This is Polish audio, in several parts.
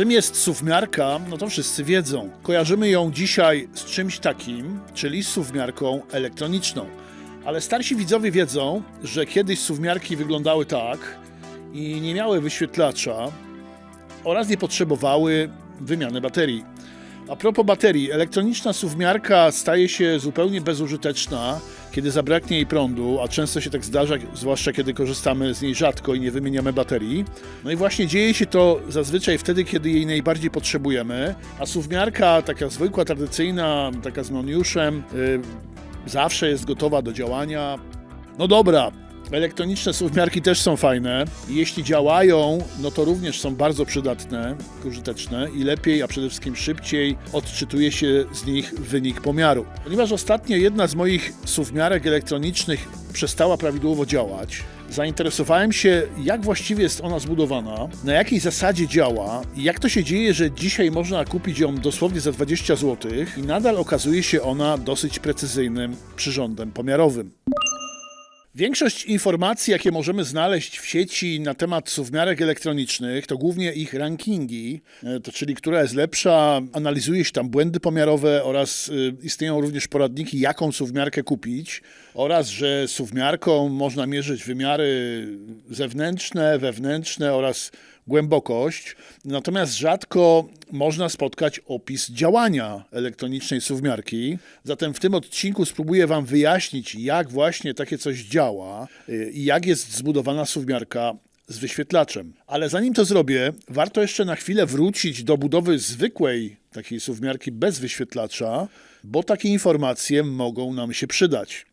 Czym jest suwmiarka? No to wszyscy wiedzą. Kojarzymy ją dzisiaj z czymś takim, czyli suwmiarką elektroniczną. Ale starsi widzowie wiedzą, że kiedyś suwmiarki wyglądały tak i nie miały wyświetlacza oraz nie potrzebowały wymiany baterii. A propos baterii, elektroniczna suwmiarka staje się zupełnie bezużyteczna, kiedy zabraknie jej prądu, a często się tak zdarza, zwłaszcza kiedy korzystamy z niej rzadko i nie wymieniamy baterii. No i właśnie dzieje się to zazwyczaj wtedy, kiedy jej najbardziej potrzebujemy, a suwmiarka, taka zwykła, tradycyjna, taka z noniuszem, yy, zawsze jest gotowa do działania. No dobra, Elektroniczne suwmiarki też są fajne. Jeśli działają, no to również są bardzo przydatne, użyteczne i lepiej, a przede wszystkim szybciej odczytuje się z nich wynik pomiaru. Ponieważ ostatnio jedna z moich suwmiarek elektronicznych przestała prawidłowo działać, zainteresowałem się, jak właściwie jest ona zbudowana, na jakiej zasadzie działa i jak to się dzieje, że dzisiaj można kupić ją dosłownie za 20 zł i nadal okazuje się ona dosyć precyzyjnym przyrządem pomiarowym. Większość informacji, jakie możemy znaleźć w sieci na temat suwmiarek elektronicznych, to głównie ich rankingi, e, to czyli która jest lepsza, analizuje się tam błędy pomiarowe oraz y, istnieją również poradniki, jaką suwmiarkę kupić oraz, że suwmiarką można mierzyć wymiary zewnętrzne, wewnętrzne oraz głębokość. Natomiast rzadko można spotkać opis działania elektronicznej suwmiarki. Zatem w tym odcinku spróbuję Wam wyjaśnić, jak właśnie takie coś działa y, i jak jest zbudowana suwmiarka z wyświetlaczem. Ale zanim to zrobię, warto jeszcze na chwilę wrócić do budowy zwykłej takiej suwmiarki bez wyświetlacza, bo takie informacje mogą nam się przydać.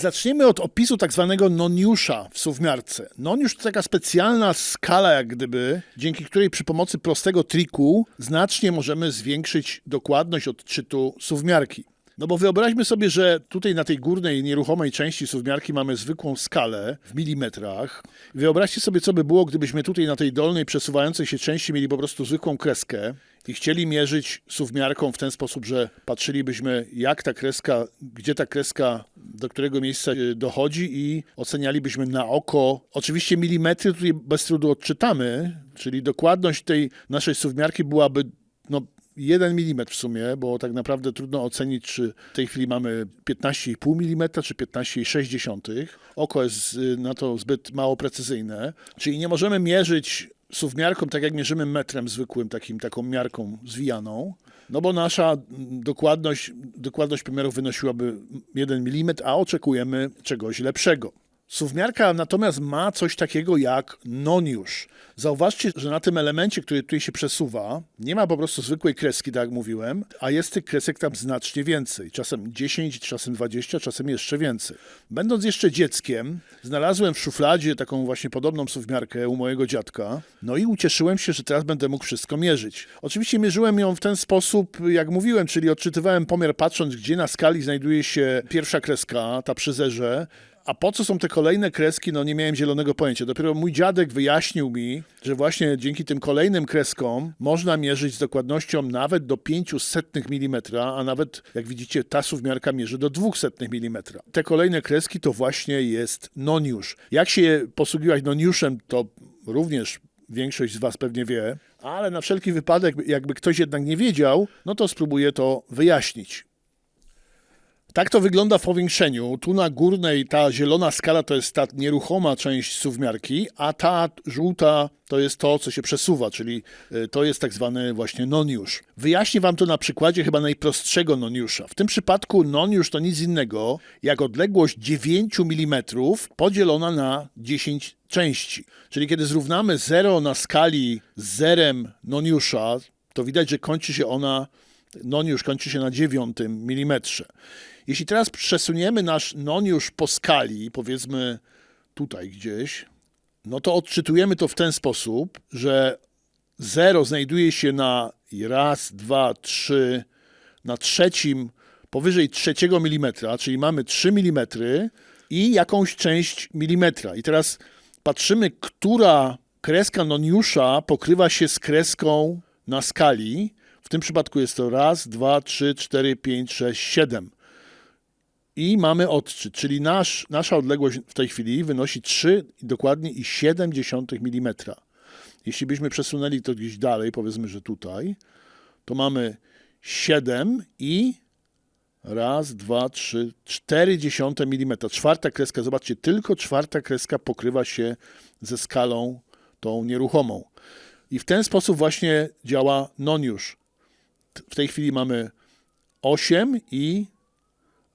Zaczniemy od opisu tak zwanego noniusza w suwmiarce. Noniusz to taka specjalna skala, jak gdyby, dzięki której przy pomocy prostego triku znacznie możemy zwiększyć dokładność odczytu suwmiarki. No bo wyobraźmy sobie, że tutaj na tej górnej, nieruchomej części suwmiarki mamy zwykłą skalę w milimetrach. Wyobraźcie sobie, co by było, gdybyśmy tutaj na tej dolnej, przesuwającej się części mieli po prostu zwykłą kreskę i chcieli mierzyć suwmiarką w ten sposób, że patrzylibyśmy, jak ta kreska, gdzie ta kreska, do którego miejsca e, dochodzi i ocenialibyśmy na oko. Oczywiście milimetry tutaj bez trudu odczytamy, czyli dokładność tej naszej suwmiarki byłaby no, 1 mm w sumie, bo tak naprawdę trudno ocenić, czy w tej chwili mamy 15,5 mm, czy 15,6. Oko jest y, na to zbyt mało precyzyjne, czyli nie możemy mierzyć suwmiarką tak jak mierzymy metrem zwykłym, takim, taką miarką zwijaną. No bo nasza dokładność, dokładność pomiaru wynosiłaby 1 mm, a oczekujemy czegoś lepszego. Suwmiarka natomiast ma coś takiego jak noniusz. Zauważcie, że na tym elemencie, który tutaj się przesuwa, nie ma po prostu zwykłej kreski, tak jak mówiłem, a jest tych kresek tam znacznie więcej. Czasem 10, czasem 20, czasem jeszcze więcej. Będąc jeszcze dzieckiem, znalazłem w szufladzie taką właśnie podobną suwmiarkę u mojego dziadka, no i ucieszyłem się, że teraz będę mógł wszystko mierzyć. Oczywiście mierzyłem ją w ten sposób, jak mówiłem, czyli odczytywałem pomiar patrząc, gdzie na skali znajduje się pierwsza kreska, ta przy zerze, a po co są te kolejne kreski, no nie miałem zielonego pojęcia. Dopiero mój dziadek wyjaśnił mi, że właśnie dzięki tym kolejnym kreskom można mierzyć z dokładnością nawet do 500 mm, a nawet, jak widzicie, ta suwmiarka mierzy do 200 mm. Te kolejne kreski to właśnie jest noniusz. Jak się posługiwać noniuszem, to również większość z Was pewnie wie, ale na wszelki wypadek, jakby ktoś jednak nie wiedział, no to spróbuję to wyjaśnić. Tak to wygląda w powiększeniu. Tu na górnej ta zielona skala to jest ta nieruchoma część suwmiarki, a ta żółta to jest to, co się przesuwa, czyli y, to jest tak zwany właśnie noniusz. Wyjaśnię Wam to na przykładzie chyba najprostszego noniusza. W tym przypadku noniusz to nic innego jak odległość 9 mm podzielona na 10 części. Czyli kiedy zrównamy 0 na skali z zerem noniusza, to widać, że kończy się ona, noniusz kończy się na 9 mm. Jeśli teraz przesuniemy nasz noniusz po skali, powiedzmy tutaj gdzieś, no to odczytujemy to w ten sposób, że 0 znajduje się na raz, dwa, trzy, na trzecim, powyżej trzeciego milimetra, czyli mamy 3 mm i jakąś część milimetra. I teraz patrzymy, która kreska noniusza pokrywa się z kreską na skali. W tym przypadku jest to raz, dwa, trzy, cztery, pięć, sześć, siedem i mamy odczyt, czyli nasz, nasza odległość w tej chwili wynosi 3 dokładnie i 0,7 mm. Jeśli byśmy przesunęli to gdzieś dalej, powiedzmy, że tutaj, to mamy 7 i raz, dwa, trzy, cztery dziesiąte milimetra. Czwarta kreska, zobaczcie, tylko czwarta kreska pokrywa się ze skalą tą nieruchomą. I w ten sposób właśnie działa noniusz. W tej chwili mamy 8 i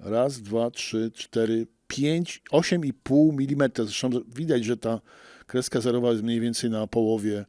raz, dwa, trzy, cztery, pięć, 8,5 mm. Zresztą widać, że ta kreska zerowa jest mniej więcej na połowie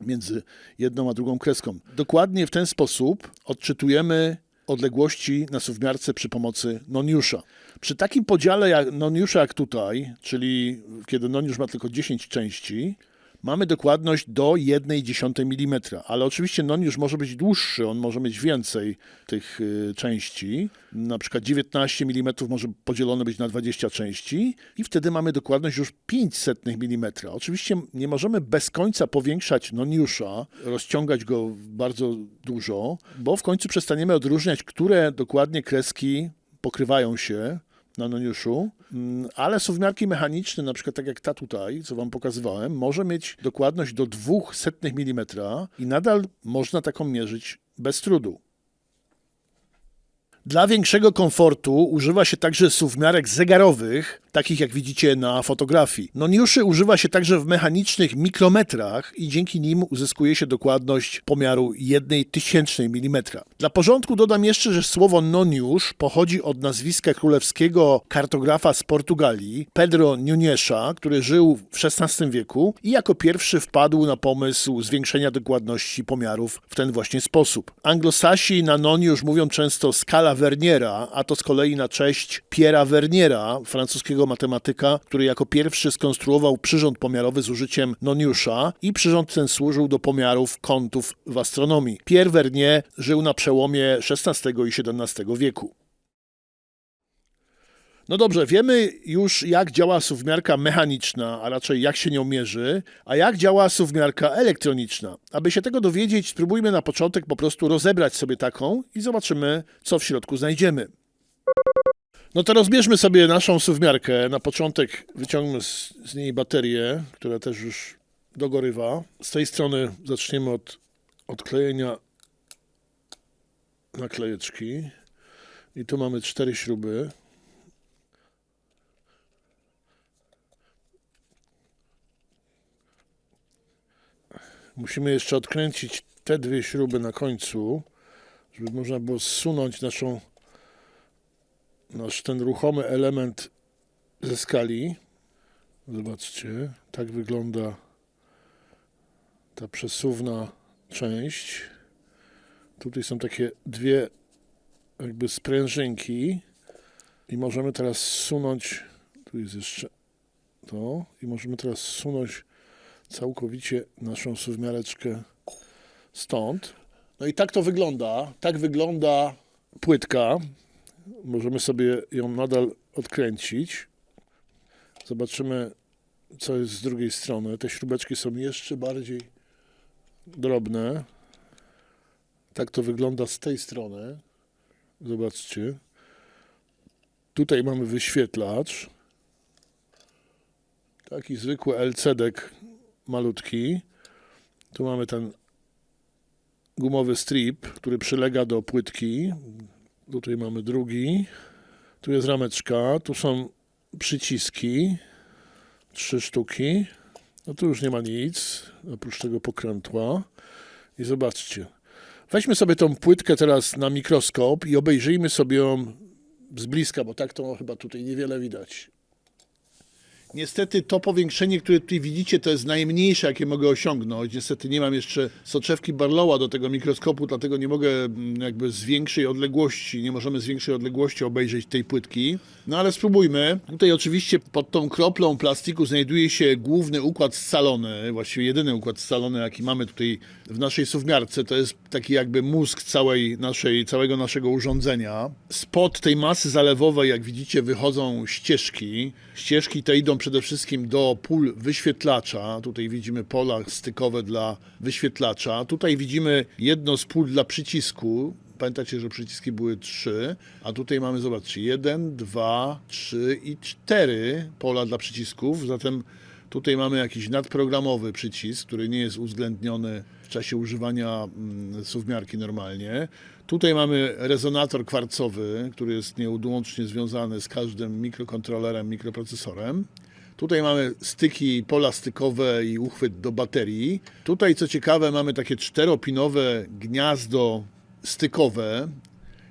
między jedną a drugą kreską. Dokładnie w ten sposób odczytujemy odległości na suwmiarce przy pomocy noniusza. Przy takim podziale jak noniusza jak tutaj, czyli kiedy noniusz ma tylko 10 części, mamy dokładność do 1,1 mm, ale oczywiście noniusz może być dłuższy, on może mieć więcej tych y, części, na przykład 19 mm może podzielone być na 20 części i wtedy mamy dokładność już 500 mm. Oczywiście nie możemy bez końca powiększać noniusza, rozciągać go bardzo dużo, bo w końcu przestaniemy odróżniać, które dokładnie kreski pokrywają się na noniuszu, Mm, ale suwmiarki mechaniczne, na przykład tak jak ta tutaj, co wam pokazywałem, może mieć dokładność do 200 mm i nadal można taką mierzyć bez trudu. Dla większego komfortu używa się także suwmiarek zegarowych, takich jak widzicie na fotografii. Noniuszy używa się także w mechanicznych mikrometrach i dzięki nim uzyskuje się dokładność pomiaru 1 tysięcznej milimetra. Dla porządku dodam jeszcze, że słowo noniusz pochodzi od nazwiska królewskiego kartografa z Portugalii, Pedro Nunesza, który żył w XVI wieku i jako pierwszy wpadł na pomysł zwiększenia dokładności pomiarów w ten właśnie sposób. Anglosasi na noniusz mówią często skala Verniera, a to z kolei na cześć Piera Verniera, francuskiego matematyka, który jako pierwszy skonstruował przyrząd pomiarowy z użyciem noniusza i przyrząd ten służył do pomiarów kątów w astronomii. Pierre Vernier żył na przełomie XVI i XVII wieku. No dobrze, wiemy już jak działa suwmiarka mechaniczna, a raczej jak się nią mierzy, a jak działa suwmiarka elektroniczna. Aby się tego dowiedzieć, spróbujmy na początek po prostu rozebrać sobie taką i zobaczymy, co w środku znajdziemy. No to rozbierzmy sobie naszą suwmiarkę. Na początek wyciągnę z, z niej baterię, która też już dogorywa. Z tej strony zaczniemy od odklejenia naklejeczki. I tu mamy cztery śruby. Musimy jeszcze odkręcić te dwie śruby na końcu, żeby można było zsunąć naszą, nasz ten ruchomy element ze skali. Zobaczcie, tak wygląda ta przesuwna część. Tutaj są takie dwie jakby sprężynki i możemy teraz zsunąć, tu jest jeszcze to i możemy teraz zsunąć całkowicie naszą suwmiareczkę stąd. No i tak to wygląda. Tak wygląda płytka. Możemy sobie ją nadal odkręcić. Zobaczymy, co jest z drugiej strony. Te śrubeczki są jeszcze bardziej drobne. Tak to wygląda z tej strony. Zobaczcie. Tutaj mamy wyświetlacz. Taki zwykły LCD malutki. Tu mamy ten gumowy strip, który przylega do płytki. Tutaj mamy drugi. Tu jest rameczka. Tu są przyciski. Trzy sztuki. No tu już nie ma nic, oprócz tego pokrętła. I zobaczcie. Weźmy sobie tą płytkę teraz na mikroskop i obejrzyjmy sobie ją z bliska, bo tak to chyba tutaj niewiele widać. Niestety to powiększenie, które tutaj widzicie, to jest najmniejsze, jakie mogę osiągnąć. Niestety nie mam jeszcze soczewki Barlowa do tego mikroskopu, dlatego nie mogę mm, jakby z większej odległości, nie możemy z większej odległości obejrzeć tej płytki. No ale spróbujmy. Tutaj oczywiście pod tą kroplą plastiku znajduje się główny układ scalony, właściwie jedyny układ scalony, jaki mamy tutaj w naszej suwmiarce. To jest taki jakby mózg całej naszej, całego naszego urządzenia. Spod tej masy zalewowej, jak widzicie, wychodzą ścieżki. Ścieżki te idą przede wszystkim do pól wyświetlacza. Tutaj widzimy pola stykowe dla wyświetlacza. Tutaj widzimy jedno z pól dla przycisku. Pamiętacie, że przyciski były trzy, a tutaj mamy, zobaczcie, jeden, dwa, trzy i cztery pola dla przycisków. Zatem Tutaj mamy jakiś nadprogramowy przycisk, który nie jest uwzględniony w czasie używania mm, suwmiarki normalnie. Tutaj mamy rezonator kwarcowy, który jest nieodłącznie związany z każdym mikrokontrolerem, mikroprocesorem. Tutaj mamy styki, pola stykowe i uchwyt do baterii. Tutaj, co ciekawe, mamy takie czteropinowe gniazdo stykowe.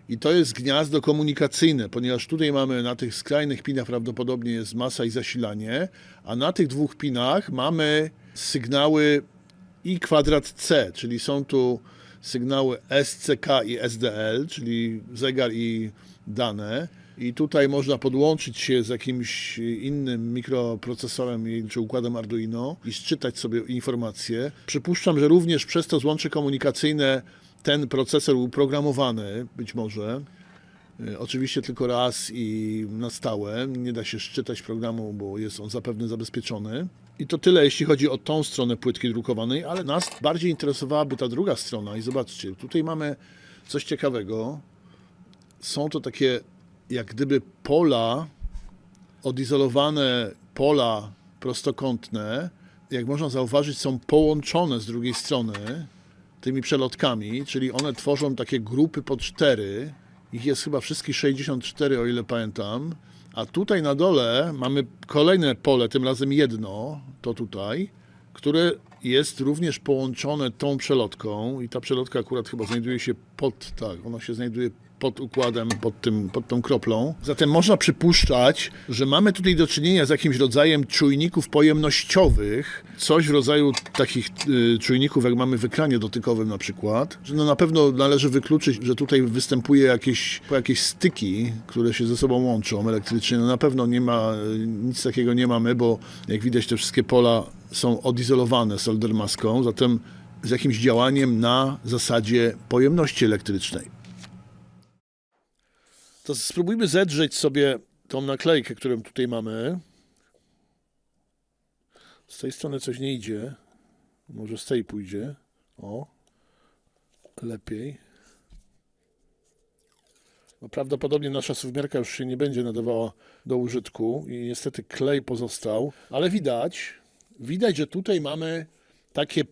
I to jest gniazdo komunikacyjne, ponieważ tutaj mamy na tych skrajnych pinach prawdopodobnie jest masa i zasilanie, a na tych dwóch pinach mamy sygnały i kwadrat C, czyli są tu sygnały SCK i SDL, czyli zegar i dane. I tutaj można podłączyć się z jakimś innym mikroprocesorem czy układem Arduino i sczytać sobie informacje. Przypuszczam, że również przez to złącze komunikacyjne ten procesor był programowany, być może. Y, Oczywiście tylko raz i na stałe. Nie da się szczytać programu, bo jest on zapewne zabezpieczony. I to tyle, jeśli chodzi o tą stronę płytki drukowanej, ale nas bardziej interesowałaby ta druga strona. I zobaczcie, tutaj mamy coś ciekawego. Są to takie jak gdyby pola, odizolowane pola prostokątne. Jak można zauważyć, są połączone z drugiej strony tymi przelotkami, czyli one tworzą takie grupy po cztery. Ich jest chyba wszystkich 64, o ile pamiętam. A tutaj na dole mamy kolejne pole, tym razem jedno, to tutaj, które jest również połączone tą przelotką i ta przelotka akurat chyba znajduje się pod, tak, ona się znajduje pod układem, pod, tym, pod tą kroplą. Zatem można przypuszczać, że mamy tutaj do czynienia z jakimś rodzajem czujników pojemnościowych, coś w rodzaju takich y, czujników, jak mamy w ekranie dotykowym na przykład. No na pewno należy wykluczyć, że tutaj występuje jakieś, jakieś styki, które się ze sobą łączą elektrycznie. No na pewno nie ma, y, nic takiego nie mamy, bo jak widać te wszystkie pola są odizolowane soldermaską, zatem z jakimś działaniem na zasadzie pojemności elektrycznej. To spróbujmy zedrzeć sobie tą naklejkę, którą tutaj mamy. Z tej strony coś nie idzie. Może z tej pójdzie. O. Lepiej. No prawdopodobnie nasza suwmiarka już się nie będzie nadawała do użytku i niestety klej pozostał, ale widać, widać, że tutaj mamy takie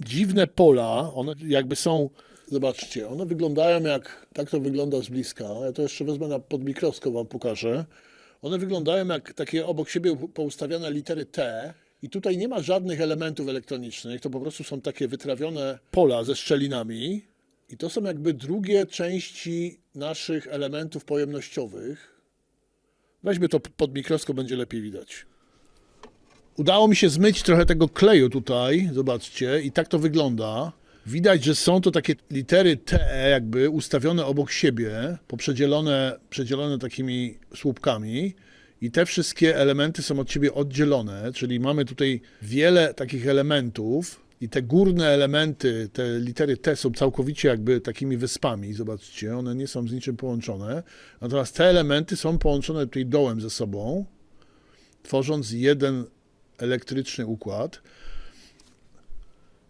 dziwne pola, one jakby są, zobaczcie, one wyglądają jak, tak to wygląda z bliska, ja to jeszcze wezmę na, pod mikroskop, wam pokażę. One wyglądają jak takie obok siebie poustawione litery T i tutaj nie ma żadnych elementów elektronicznych, to po prostu są takie wytrawione pola ze szczelinami i to są jakby drugie części naszych elementów pojemnościowych. Weźmy to pod mikroskop, będzie lepiej widać. Udało mi się zmyć trochę tego kleju tutaj, zobaczcie, i tak to wygląda. Widać, że są to takie litery T, jakby ustawione obok siebie, poprzedzielone przedzielone takimi słupkami. I te wszystkie elementy są od siebie oddzielone, czyli mamy tutaj wiele takich elementów. I te górne elementy, te litery T są całkowicie jakby takimi wyspami, zobaczcie, one nie są z niczym połączone. Natomiast te elementy są połączone tutaj dołem ze sobą, tworząc jeden elektryczny układ.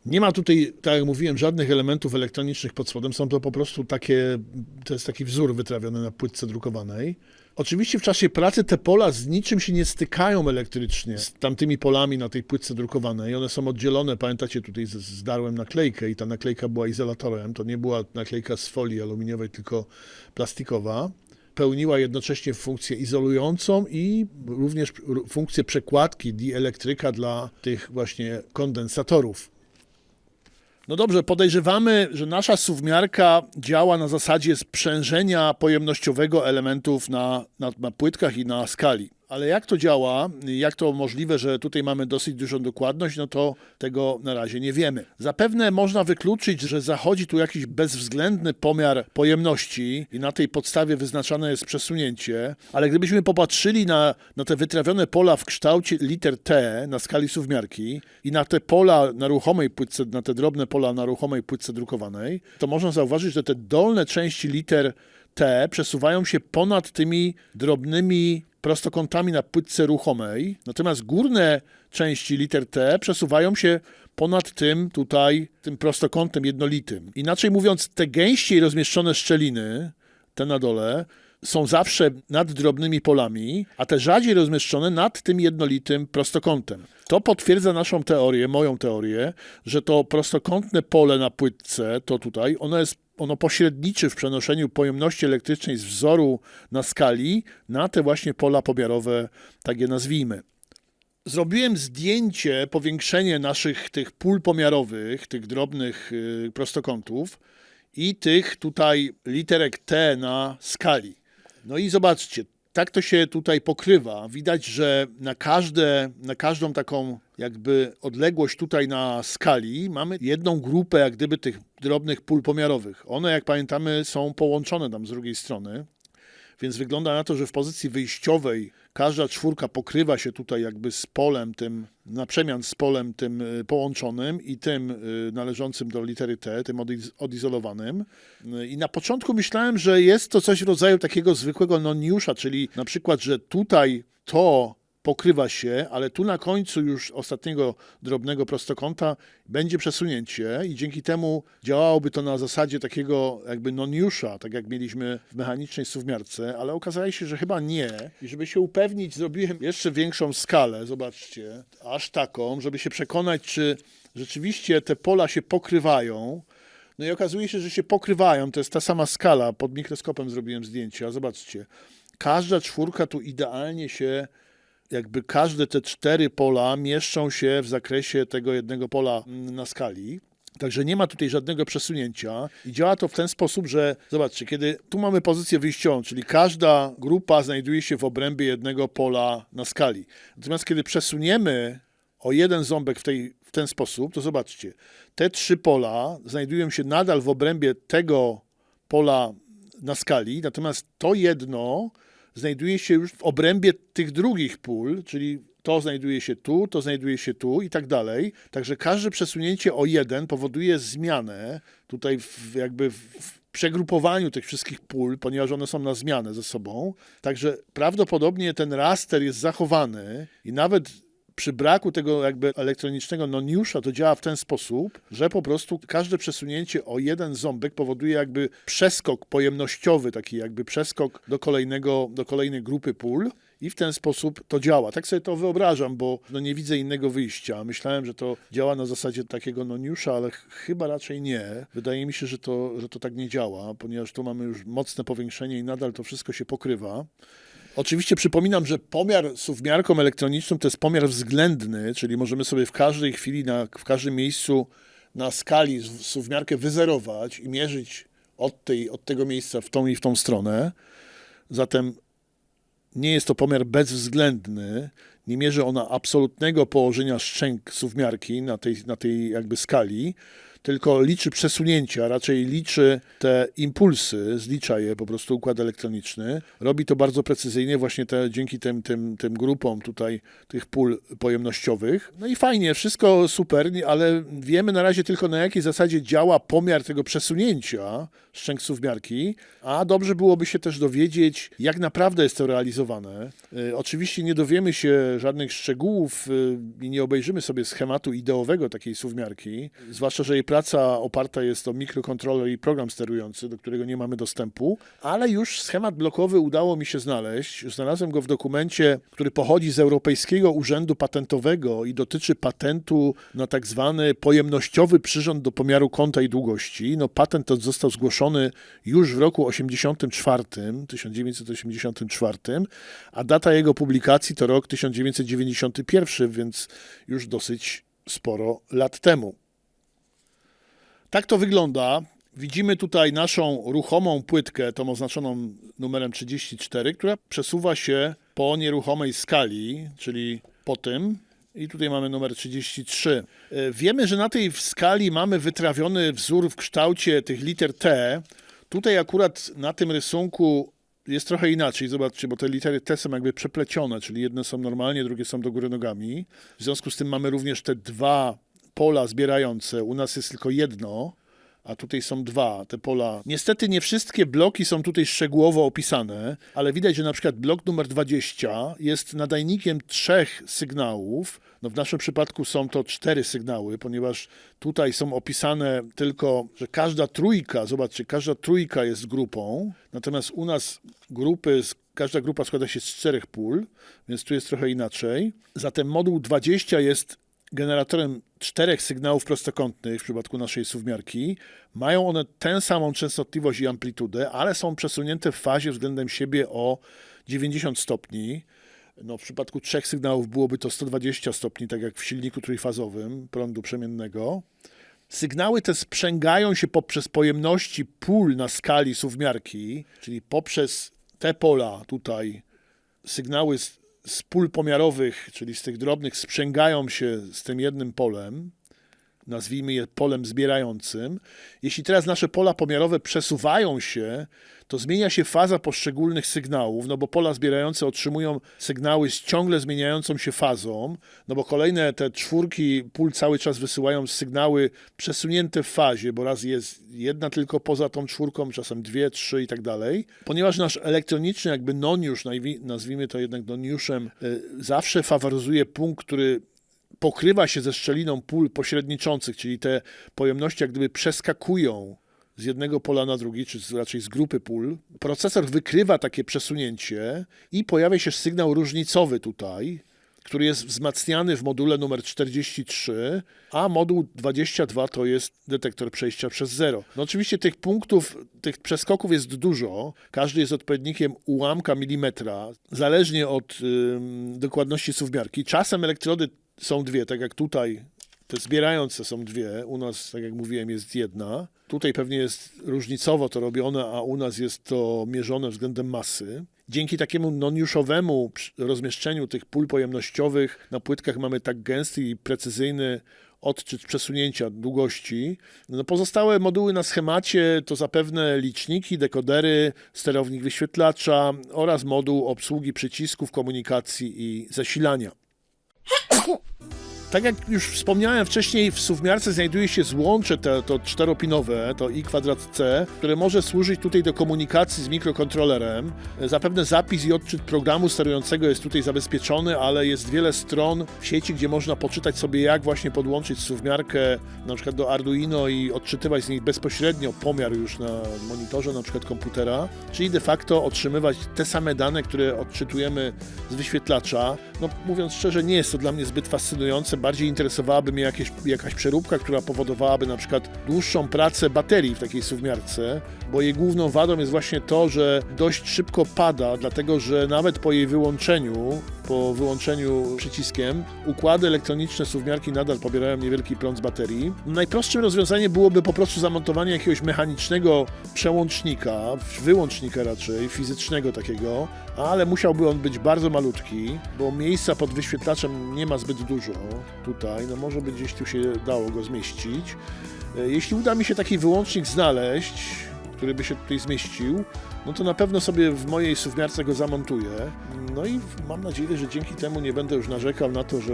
Nie ma tutaj, tak jak mówiłem, żadnych elementów elektronicznych pod spodem. Są to po prostu takie, to jest taki wzór wytrawiony na płytce drukowanej. Oczywiście w czasie pracy te pola z niczym się nie stykają elektrycznie z tamtymi polami na tej płytce drukowanej. One są oddzielone. Pamiętacie, tutaj zdarłem naklejkę i ta naklejka była izolatorem. To nie była naklejka z folii aluminiowej, tylko plastikowa pełniła jednocześnie funkcję izolującą i również funkcję przekładki dielektryka dla tych właśnie kondensatorów. No dobrze, podejrzewamy, że nasza suwmiarka działa na zasadzie sprzężenia pojemnościowego elementów na, na, na płytkach i na skali. Ale jak to działa, jak to możliwe, że tutaj mamy dosyć dużą dokładność, no to tego na razie nie wiemy. Zapewne można wykluczyć, że zachodzi tu jakiś bezwzględny pomiar pojemności i na tej podstawie wyznaczane jest przesunięcie, ale gdybyśmy popatrzyli na, na te wytrawione pola w kształcie liter T na skali suwmiarki i na te pola na ruchomej płytce, na te drobne pola na ruchomej płytce drukowanej, to można zauważyć, że te dolne części liter T przesuwają się ponad tymi drobnymi prostokątami na płytce ruchomej, natomiast górne części liter T przesuwają się ponad tym tutaj, tym prostokątem jednolitym. Inaczej mówiąc, te gęściej rozmieszczone szczeliny, te na dole, są zawsze nad drobnymi polami, a te rzadziej rozmieszczone nad tym jednolitym prostokątem. To potwierdza naszą teorię, moją teorię, że to prostokątne pole na płytce, to tutaj, ono jest ono pośredniczy w przenoszeniu pojemności elektrycznej z wzoru na skali na te właśnie pola pomiarowe, tak je nazwijmy. Zrobiłem zdjęcie, powiększenie naszych tych pól pomiarowych, tych drobnych y, prostokątów i tych tutaj literek T na skali. No i zobaczcie, tak to się tutaj pokrywa. Widać, że na, każde, na każdą taką jakby odległość tutaj na skali mamy jedną grupę jak gdyby tych drobnych pól pomiarowych. One, jak pamiętamy, są połączone tam z drugiej strony. Więc wygląda na to, że w pozycji wyjściowej każda czwórka pokrywa się tutaj jakby z polem tym, na przemian z polem tym y, połączonym i tym y, należącym do litery T, tym odiz- odizolowanym. Y, I na początku myślałem, że jest to coś w rodzaju takiego zwykłego noniusza, czyli na przykład, że tutaj to pokrywa się, ale tu na końcu już ostatniego drobnego prostokąta będzie przesunięcie i dzięki temu działałoby to na zasadzie takiego jakby noniusza, tak jak mieliśmy w mechanicznej suwmiarce, ale okazało się, że chyba nie. I żeby się upewnić, zrobiłem jeszcze większą skalę, zobaczcie, aż taką, żeby się przekonać, czy rzeczywiście te pola się pokrywają. No i okazuje się, że się pokrywają. To jest ta sama skala. Pod mikroskopem zrobiłem zdjęcia. Zobaczcie. Każda czwórka tu idealnie się jakby każde te cztery pola mieszczą się w zakresie tego jednego pola mm, na skali. Także nie ma tutaj żadnego przesunięcia i działa to w ten sposób, że zobaczcie, kiedy tu mamy pozycję wyjściową, czyli każda grupa znajduje się w obrębie jednego pola na skali. Natomiast kiedy przesuniemy o jeden ząbek w, tej, w ten sposób, to zobaczcie, te trzy pola znajdują się nadal w obrębie tego pola na skali, natomiast to jedno znajduje się już w obrębie tych drugich pól, czyli to znajduje się tu, to znajduje się tu i tak dalej. Także każde przesunięcie o jeden powoduje zmianę tutaj w, jakby w, przegrupowaniu tych wszystkich pól, ponieważ one są na zmianę ze sobą. Także prawdopodobnie ten raster jest zachowany i nawet przy braku tego jakby elektronicznego noniusza to działa w ten sposób, że po prostu każde przesunięcie o jeden ząbek powoduje jakby przeskok pojemnościowy, taki jakby przeskok do kolejnego, do kolejnej grupy pól. I w ten sposób to działa. Tak sobie to wyobrażam, bo no nie widzę innego wyjścia. Myślałem, że to działa na zasadzie takiego noniusza, ale ch- chyba raczej nie. Wydaje mi się, że to, że to tak nie działa, ponieważ tu mamy już mocne powiększenie i nadal to wszystko się pokrywa. Oczywiście przypominam, że pomiar suwmiarką elektroniczną to jest pomiar względny, czyli możemy sobie w każdej chwili, na, w każdym miejscu na skali suwmiarkę wyzerować i mierzyć od, tej, od tego miejsca w tą i w tą stronę. Zatem nie jest to pomiar bezwzględny, nie mierzy ona absolutnego położenia szczęk suwmiarki na tej, na tej jakby skali, tylko liczy przesunięcia, raczej liczy te impulsy, zlicza je po prostu układ elektroniczny. Robi to bardzo precyzyjnie właśnie te, dzięki tym, tym, tym grupom tutaj tych pól pojemnościowych. No i fajnie, wszystko super, ale wiemy na razie tylko na jakiej zasadzie działa pomiar tego przesunięcia szczęk suwmiarki, a dobrze byłoby się też dowiedzieć, jak naprawdę jest to realizowane. Y, Oczywiście nie dowiemy się żadnych szczegółów y, i nie obejrzymy sobie schematu ideowego takiej suwmiarki, zwłaszcza, że jej oparta jest o mikrokontroler i program sterujący, do którego nie mamy dostępu, ale już schemat blokowy udało mi się znaleźć. Znalazłem go w dokumencie, który pochodzi z Europejskiego Urzędu Patentowego i dotyczy patentu na tak zwany pojemnościowy przyrząd do pomiaru kąta i długości. No, patent ten został zgłoszony już w roku 84, 1984, a data jego publikacji to rok 1991, więc już dosyć sporo lat temu. Tak to wygląda. Widzimy tutaj naszą ruchomą płytkę, tą oznaczoną numerem 34, która przesuwa się po nieruchomej skali, czyli po tym. I tutaj mamy numer 33. E, Wiemy, że na tej skali mamy wytrawiony wzór w kształcie tych liter T. Tutaj akurat na tym rysunku jest trochę inaczej. Zobaczcie, bo te litery T są jakby przeplecione, czyli jedne są normalnie, drugie są do góry nogami. W związku z tym mamy również te dwa pola zbierające. U nas jest tylko jedno, a tutaj są dwa te pola. Niestety nie wszystkie bloki są tutaj szczegółowo opisane, ale widać, że na przykład blok numer 20 jest nadajnikiem trzech sygnałów. No w naszym przypadku są to cztery sygnały, ponieważ tutaj są opisane tylko, że każda trójka, zobaczcie, każda trójka jest grupą, natomiast u nas grupy, każda grupa składa się z czterech pól, więc tu jest trochę inaczej. Zatem moduł 20 jest generatorem czterech sygnałów prostokątnych w przypadku naszej suwmiarki. Mają one tę samą częstotliwość i amplitudę, ale są przesunięte w fazie względem siebie o 90 stopni. No, w przypadku trzech sygnałów byłoby to 120 stopni, tak jak w silniku trójfazowym prądu przemiennego. Sygnały te sprzęgają się poprzez pojemności pól na skali suwmiarki, czyli poprzez te pola tutaj sygnały z, pól pomiarowych, czyli z tych drobnych, sprzęgają się z tym jednym polem, nazwijmy je polem zbierającym. Jeśli teraz nasze pola pomiarowe przesuwają się, to zmienia się faza poszczególnych sygnałów, no bo pola zbierające otrzymują sygnały z ciągle zmieniającą się fazą, no bo kolejne te czwórki pól cały czas wysyłają sygnały przesunięte w fazie, bo raz jest jedna tylko poza tą czwórką, czasem dwie, trzy i tak dalej. Ponieważ nasz elektroniczny jakby noniusz, nazwijmy to jednak noniuszem, y, zawsze faworyzuje punkt, który pokrywa się ze szczeliną pól pośredniczących, czyli te pojemności jak gdyby przeskakują z jednego pola na drugi, czy raczej z grupy pól. Procesor wykrywa takie przesunięcie i pojawia się sygnał różnicowy tutaj, który jest wzmacniany w module numer 43, a moduł 22 to jest detektor przejścia przez zero. No oczywiście tych punktów, tych przeskoków jest dużo. Każdy jest odpowiednikiem ułamka milimetra, zależnie od dokładności suwmiarki. Czasem elektrody są dwie, tak jak tutaj te zbierające są dwie, u nas, tak jak mówiłem, jest jedna. Tutaj pewnie jest różnicowo to robione, a u nas jest to mierzone względem masy. Dzięki takiemu noniuszowemu rozmieszczeniu tych pól pojemnościowych na płytkach mamy tak gęsty i precyzyjny odczyt przesunięcia długości. No pozostałe moduły na schemacie to zapewne liczniki, dekodery, sterownik wyświetlacza oraz moduł obsługi przycisków, komunikacji i zasilania. ん? Tak jak już wspomniałem wcześniej, w suwmiarce znajduje się złącze te, to czteropinowe, to i kwadrat C, które może służyć tutaj do komunikacji z mikrokontrolerem. Zapewne zapis i odczyt programu sterującego jest tutaj zabezpieczony, ale jest wiele stron w sieci, gdzie można poczytać sobie, jak właśnie podłączyć suwmiarkę na przykład do Arduino i odczytywać z niej bezpośrednio pomiar już na monitorze na przykład komputera, czyli de facto otrzymywać te same dane, które odczytujemy z wyświetlacza. No mówiąc szczerze, nie jest to dla mnie zbyt fascynujące. Bardziej interesowałaby mnie jakieś, jakaś przeróbka, która powodowałaby na przykład dłuższą pracę baterii w takiej suwmiarce, bo jej główną wadą jest właśnie to, że dość szybko pada, dlatego że nawet po jej wyłączeniu, po wyłączeniu przyciskiem, układy elektroniczne suwmiarki nadal pobierają niewielki prąd z baterii. Najprostszym rozwiązaniem byłoby po prostu zamontowanie jakiegoś mechanicznego przełącznika, wyłącznika raczej, fizycznego takiego, ale musiałby on być bardzo malutki, bo miejsca pod wyświetlaczem nie ma zbyt dużo tutaj, no może by gdzieś tu się dało go zmieścić. E, Jeśli uda mi się taki wyłącznik znaleźć, który by się tutaj zmieścił, no to na pewno sobie w mojej suwmiarce go zamontuję. No i mam nadzieję, że dzięki temu nie będę już narzekał na to, że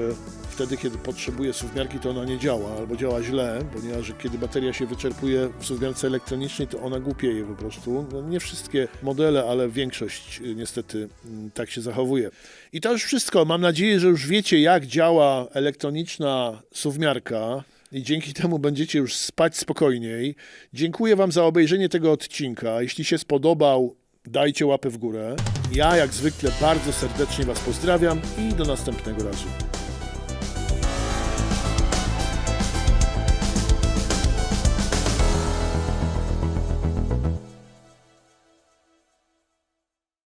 wtedy, kiedy potrzebuję suwmiarki, to ona nie działa albo działa źle, ponieważ kiedy bateria się wyczerpuje w suwmiarce elektronicznej, to ona głupieje po prostu. No, nie wszystkie modele, ale większość y, niestety mm, tak się zachowuje. I to już wszystko. Mam nadzieję, że już wiecie, jak działa elektroniczna suwmiarka i dzięki temu będziecie już spać spokojniej. Dziękuję Wam za obejrzenie tego odcinka. Jeśli się spodobał, dajcie łapę w górę. Ja jak zwykle bardzo serdecznie Was pozdrawiam i do następnego razu.